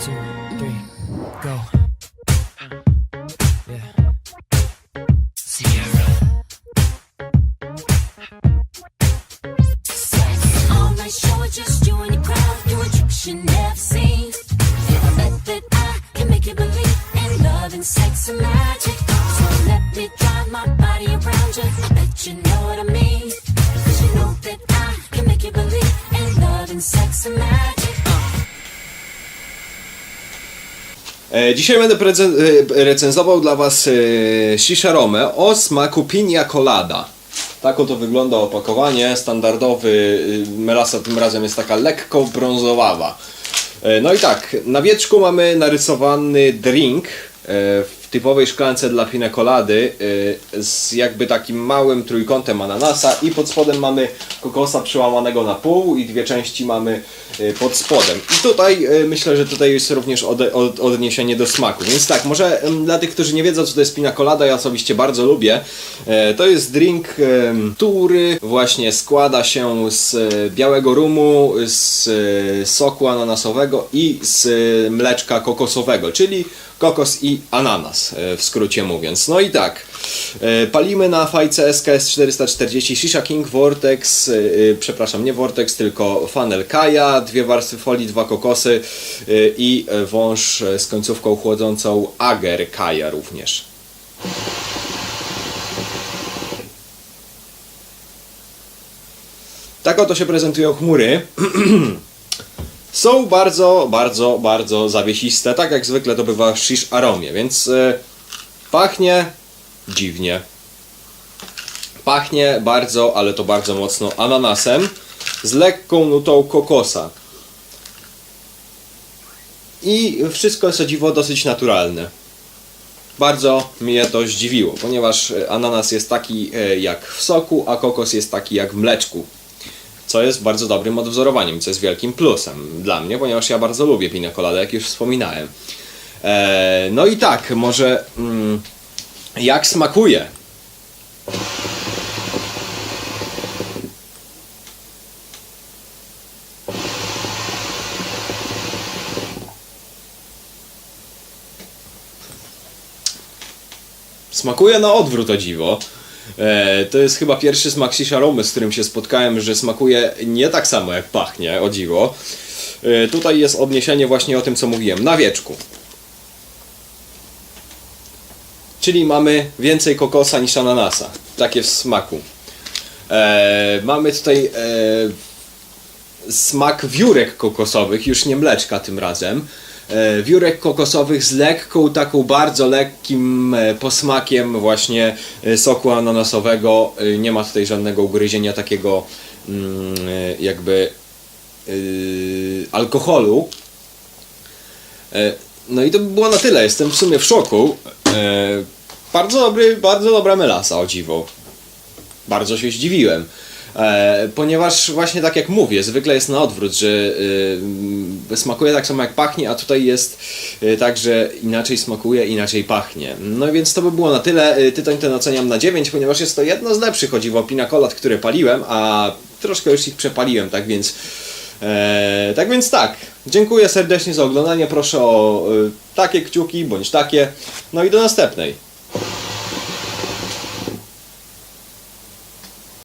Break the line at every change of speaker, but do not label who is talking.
two, three, go. Yeah. Sierra.
All night show just you and your crowd you never seen. I can make you believe in love and sex and magic. So let me drive my body around you. I bet you know what I you know that I can make you believe in love and sex and magic.
Dzisiaj będę e, recenzował dla Was e, Shisha Rome o smaku Pina Colada. Tak oto wygląda opakowanie. Standardowy e, melasa tym razem jest taka lekko brązowawa. E, No i tak, na wieczku mamy narysowany drink e, typowej szklance dla Pina Colady e, z jakby takim małym trójkątem ananasa i pod spodem mamy kokosa przełamanego na pół i dwie części mamy e, pod spodem. I tutaj e, myślę, że tutaj jest również odniesienie do smaku. Więc tak, może dla tych, którzy nie wiedzą co to jest Pina Colada, ja osobiście bardzo lubię. E, To jest drink, który właśnie składa się z e, białego rumu, z e, soku ananasowego i z mleczka kokosowego, czyli kokos i ananas, e, w skrócie mówiąc. No i tak, e, palimy na fajce SKS 440 Shisha King Vortex, e, przepraszam, nie Vortex, tylko Funnel Kaja, dwie warstwy folii, dwa kokosy i wąż z końcówką chłodzącą Ager Kaja również. Tak oto się prezentują chmury. Są bardzo, bardzo, bardzo zawiesiste, tak jak zwykle to bywa w shish aromie, więc e, pachnie dziwnie. Pachnie bardzo, ale to bardzo mocno ananasem z lekką nutą kokosa. I wszystko jest o dziwo dosyć naturalne. Bardzo mnie to zdziwiło, ponieważ e, ananas jest taki e, jak w soku, a kokos jest taki jak w mleczku co jest bardzo dobrym odwzorowaniem, co jest wielkim plusem dla mnie, ponieważ ja bardzo lubię pina colada, jak już wspominałem. E, no i tak, może mm, jak smakuje? Smakuje na odwrót o dziwo. E, to jest chyba pierwszy smak shisha romy, z którym się spotkałem, że smakuje nie tak samo jak pachnie, o dziwo. E, tutaj jest odniesienie właśnie o tym, co mówiłem, na wieczku. Czyli mamy więcej kokosa niż ananasa. Takie w smaku. E, mamy tutaj e, smak wiórek kokosowych, już nie mleczka tym razem. E, wiórek kokosowych z lekką, taką bardzo lekkim e, posmakiem właśnie e, soku ananasowego. Nie ma tutaj żadnego ugryzienia takiego mm, jakby alkoholu. No i to by było na tyle. Jestem w sumie w szoku. Bardzo dobry, bardzo dobra melasa, o dziwo bardzo się zdziwiłem. E, ponieważ właśnie tak jak mówię, zwykle jest na odwrót, że y, smakuje tak samo jak pachnie, a tutaj jest y, tak, że inaczej smakuje, inaczej pachnie. No więc to by było na tyle. Y, Tytoń ten oceniam na 9, ponieważ jest to jedno z lepszych chodziło pina colad, które paliłem, a troszkę już ich przepaliłem, tak więc E, tak więc tak, dziękuję serdecznie za oglądanie, proszę o takie kciuki bądź takie, no i do następnej.